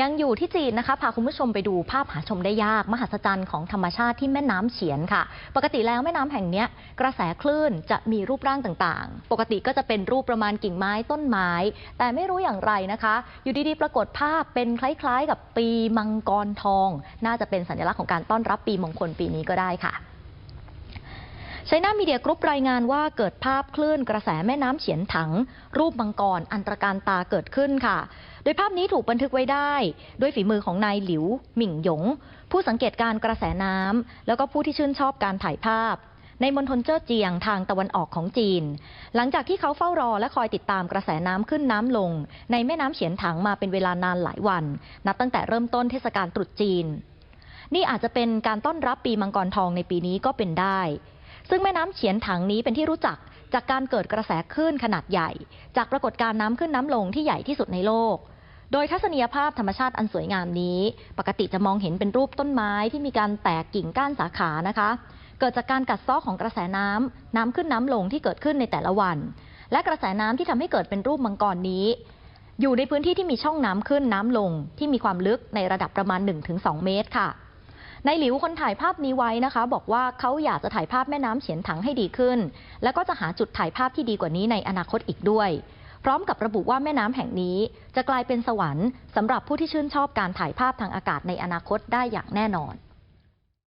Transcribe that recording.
ยังอยู่ที่จีนนะคะพาคุณผู้ชมไปดูภาพหาชมได้ยาก มหัศจรรย์ของธรรมชาติที่แม่น้ำเฉียนค่ะ ปกติแล้วแม่น้ำแห่งนี้กระแสคลื่นจะมีรูปร่างต่างๆ ปกติก็จะเป็นรูปประมาณกิ่งไม้ต้นไม้ แต่ไม่รู้อย่างไรนะคะ อยู่ดีๆ ปรากฏภาพเป็นคล้ายๆ กับปีมังกรทอง น่าจะเป็นสัญลักษณ์ของการต้อนรับปีมงคลปีนี้ก็ได้ค่ะ ไชน่ามีเดียกรุ๊ปรายงานว่าเกิดภาพคลื่นกระแสแม่น้ำเฉียนถัง รูปมังกรอันตรการตาเกิดขึ้นค่ะ โดยภาพนี้ถูกบันทึกไว้ได้ ด้วยฝีมือของนายหลิว หมิ่งหยง ผู้สังเกตการกระแสน้ำแล้วก็ผู้ที่ชื่นชอบการถ่ายภาพ ในมณฑลเจ้อเจียงทางตะวันออกของจีน หลังจากที่เขาเฝ้ารอและคอยติดตามกระแสน้ำขึ้นน้ำลง ในแม่น้ำเฉียนถังมาเป็นเวลานานหลายวัน นับตั้งแต่เริ่มต้นเทศกาลตรุษจีน นี่อาจจะเป็นการต้อนรับปีมังกรทองในปีนี้ก็เป็นได้ ซึ่งแม่น้ำเฉียนถังนี้เป็นที่รู้จักจากการเกิดกระแสคลื่นขนาดใหญ่ จากปรากฏการณ์น้ำขึ้นน้ำลงที่ใหญ่ที่สุดในโลก โดยทัศนียภาพธรรมชาติอันสวยงามนี้ ปกติจะมองเห็นเป็นรูปต้นไม้ที่มีการแตกกิ่งก้านสาขานะคะ เกิดจากการกัดเซ้อของกระแสน้ำน้ำขึ้นน้ำลงที่เกิดขึ้นในแต่ละวัน และกระแสน้ำที่ทำให้เกิดเป็นรูปมังกรนี้ อยู่ในพื้นที่ที่มีช่องน้ำขึ้นน้ำลงที่มีความลึกในระดับประมาณ 1-2 เมตรค่ะ นายหลิวคนถ่ายภาพนี้ไว้นะคะ บอกว่าเขาอยากจะถ่ายภาพแม่น้ำเฉียนถังให้ดีขึ้น แล้วก็จะหาจุดถ่ายภาพที่ดีกว่านี้ในอนาคตอีกด้วย พร้อมกับระบุว่าแม่น้ำแห่งนี้จะกลายเป็นสวรรค์สำหรับผู้ที่ชื่นชอบการถ่ายภาพทางอากาศในอนาคตได้อย่างแน่นอน